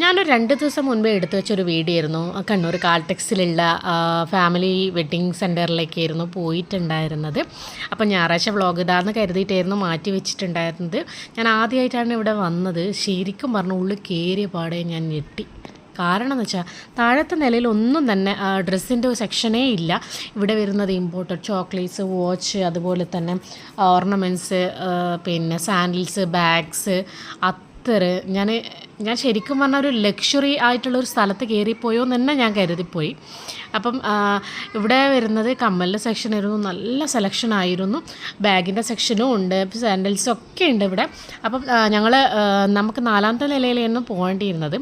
ഞാനൊരു രണ്ട് ദിവസം മുൻപേ എടുത്തു വെച്ചൊരു വീഡിയോ ആയിരുന്നു കണ്ണൂർ കാൽടെക്സിലുള്ള ഫാമിലി വെഡ്ഡിങ് സെന്ററിലേക്കായിരുന്നു പോയിട്ടുണ്ടായിരുന്നത്. അപ്പം ഞായറാഴ്ച വ്ളോഗ് ഇതാന്ന് കരുതിയിട്ടായിരുന്നു മാറ്റി വെച്ചിട്ടുണ്ടായിരുന്നത്. ഞാൻ ആദ്യമായിട്ടാണ് ഇവിടെ വന്നത്. ശരിക്കും പറഞ്ഞ ഉള്ളിൽ കയറിയ പാടെ ഞാൻ ഞെട്ടി. കാരണം എന്ന് വെച്ചാൽ താഴത്തെ നിലയിൽ ഒന്നും തന്നെ ഡ്രസ്സിന്റെ സെക്ഷനേ ഇല്ല. ഇവിടെ വരുന്നത് ഇമ്പോർട്ടഡ് ചോക്ലേറ്റ്സ് വാച്ച് അതുപോലെ തന്നെ ഓർണമെന്റ്സ് പിന്നെ സാൻഡിൽസ് ബാഗ്സ് അത്തർ ഞാൻ ഞാൻ ശരിക്കും പറഞ്ഞാൽ ഒരു ലക്ഷറി ആയിട്ടുള്ള ഒരു സ്ഥലത്ത് കയറിപ്പോയോ എന്ന് തന്നെ ഞാൻ കരുതിപ്പോയി. അപ്പം ഇവിടെ വരുന്നത് കമ്മലിന്റെ സെക്ഷൻ ആയിരുന്നു. നല്ല സെലക്ഷൻ ആയിരുന്നു. ബാഗിന്റെ സെക്ഷനും ഉണ്ട്. സാൻഡൽസും ഒക്കെ ഉണ്ട് ഇവിടെ. അപ്പം ഞങ്ങൾ നമുക്ക് നാലാമത്തെ നിലയിലായിരുന്നു പോകേണ്ടിയിരുന്നത്.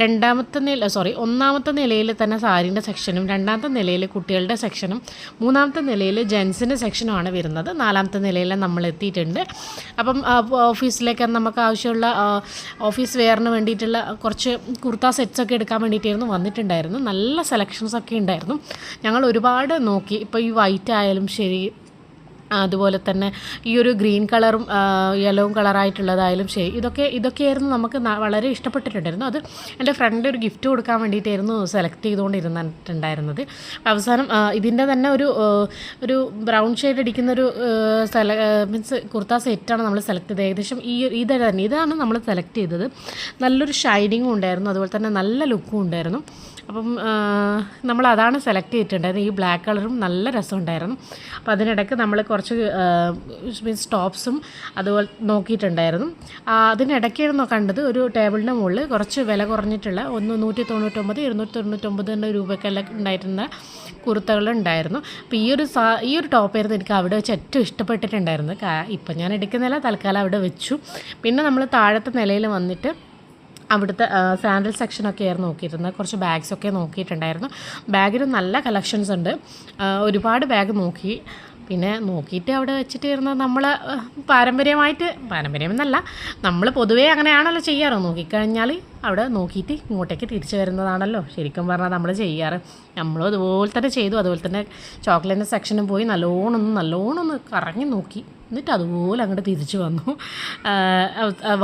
രണ്ടാമത്തെ നില സോറി ഒന്നാമത്തെ നിലയിൽ തന്നെ സാരീന്റെ സെക്ഷനും രണ്ടാമത്തെ നിലയിൽ കുട്ടികളുടെ സെക്ഷനും മൂന്നാമത്തെ നിലയിൽ ജെൻസിന്റെ സെക്ഷനുമാണ് വരുന്നത്. നാലാമത്തെ നിലയിൽ നമ്മൾ എത്തിയിട്ടുണ്ട്. അപ്പം ഓഫീസിലേക്ക് നമുക്ക് ആവശ്യമുള്ള ഓഫീസ് വെയറിന് വേണ്ടിയിട്ടുള്ള കുറച്ച് കുർത്ത സെറ്റ്സൊക്കെ എടുക്കാൻ വേണ്ടിയിട്ടായിരുന്നു വന്നിട്ടുണ്ടായിരുന്നു നല്ല സെലക്ഷൻസൊക്കെ ഉണ്ടായിരുന്നു. ഞങ്ങൾ ഒരുപാട് നോക്കി. ഇപ്പോൾ ഈ വൈറ്റ് ആയാലും ശരി അതുപോലെ തന്നെ ഈ ഒരു ഗ്രീൻ കളറും യെല്ലോവും കളറായിട്ടുള്ളതായാലും ശരി. ഇതൊക്കെ ഇതൊക്കെയായിരുന്നു നമുക്ക് വളരെ ഇഷ്ടപ്പെട്ടിട്ടുണ്ടായിരുന്നു. അത് എന്റെ ഫ്രണ്ട് ഒരു ഗിഫ്റ്റ് കൊടുക്കാൻ വേണ്ടിയിട്ടായിരുന്നു സെലക്ട് ചെയ്തുകൊണ്ടിരുന്നിട്ടുണ്ടായിരുന്നത്. അവസാനം ഇതിന്റെ തന്നെ ഒരു ഒരു ബ്രൗൺ ഷെയ്ഡ് അടിക്കുന്ന ഒരു സെല മീൻസ് കുർത്ത സെറ്റാണ് നമ്മൾ സെലക്ട് ചെയ്തത്. ഏകദേശം ഈ ഇത് തന്നെ ഇതാണ് നമ്മൾ സെലക്ട് ചെയ്തത്. നല്ലൊരു ഷൈനിങ്ങും ഉണ്ടായിരുന്നു. അതുപോലെ തന്നെ നല്ല ലുക്കും ഉണ്ടായിരുന്നു. അപ്പം നമ്മൾ അതാണ് സെലക്ട് ചെയ്തിട്ടുണ്ടായിരുന്നത്. ഈ ബ്ലാക്ക് കളറും നല്ല രസമുണ്ടായിരുന്നു. അപ്പോൾ അതിനിടയ്ക്ക് നമ്മൾ കുറച്ച് മീൻസ് ടോപ്സും അതുപോലെ നോക്കിയിട്ടുണ്ടായിരുന്നു. അതിനിടയ്ക്കായിരുന്നു കണ്ടത് ഒരു ടേബിളിന്റെ മുകളിൽ കുറച്ച് വില കുറഞ്ഞിട്ടുള്ള ഒന്ന് നൂറ്റി തൊണ്ണൂറ്റൊമ്പത് ഇരുന്നൂറ്റി തൊണ്ണൂറ്റൊമ്പത് എന്ന രൂപയ്ക്കെല്ലാം ഉണ്ടായിരുന്ന കുർത്തകളുണ്ടായിരുന്നു അപ്പോൾ ഈ ഒരു സാ ഈ ഒരു ടോപ്പായിരുന്നു എനിക്ക് അവിടെ വെച്ച് ഏറ്റവും ഇഷ്ടപ്പെട്ടിട്ടുണ്ടായിരുന്നു ഇപ്പം ഞാൻ എടുക്കുന്നില്ല തൽക്കാലം അവിടെ വെച്ചു. പിന്നെ നമ്മൾ താഴത്തെ നിലയിൽ വന്നിട്ട് അവിടുത്തെ സാൻഡൽ സെക്ഷനൊക്കെ ആയിരുന്നു നോക്കിയിരുന്നത്. കുറച്ച് ബാഗ്സൊക്കെ നോക്കിയിട്ടുണ്ടായിരുന്നു. ബാഗിന് നല്ല കളക്ഷൻസ് ഉണ്ട്. ഒരുപാട് ബാഗ് നോക്കി. പിന്നെ നോക്കിയിട്ട് അവിടെ വെച്ചിട്ട് വരുന്നത് നമ്മൾ പാരമ്പര്യമായിട്ട് പാരമ്പര്യം എന്നല്ല നമ്മൾ പൊതുവേ അങ്ങനെയാണല്ലോ ചെയ്യാറ്. നോക്കിക്കഴിഞ്ഞാൽ അവിടെ നോക്കിയിട്ട് ഇങ്ങോട്ടേക്ക് തിരിച്ചു വരുന്നതാണല്ലോ ശരിക്കും പറഞ്ഞാൽ നമ്മൾ ചെയ്യാറ്. നമ്മളും അതുപോലെ തന്നെ ചെയ്തു. അതുപോലെ തന്നെ ചോക്ലേറ്റിന്റെ സെക്ഷനും പോയി നല്ലോണം ഒന്ന് നല്ലോണം ഒന്ന് കറങ്ങി നോക്കി. എന്നിട്ട് അതുപോലെ അങ്ങോട്ട് തിരിച്ചു വന്നു.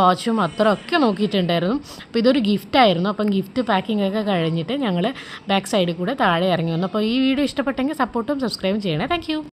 വാച്ചും അത്രയൊക്കെ നോക്കിയിട്ടുണ്ടായിരുന്നു. അപ്പോൾ ഇതൊരു ഗിഫ്റ്റായിരുന്നു അപ്പം ഗിഫ്റ്റ് പാക്കിംഗ് ഒക്കെ കഴിഞ്ഞിട്ട് ഞങ്ങൾ ബാക്ക് സൈഡിൽ കൂടെ താഴെ ഇറങ്ങി വന്നു. അപ്പോൾ ഈ വീഡിയോ ഇഷ്ടപ്പെട്ടെങ്കിൽ സപ്പോർട്ടും സബ്സ്ക്രൈബും ചെയ്യണേ. താങ്ക്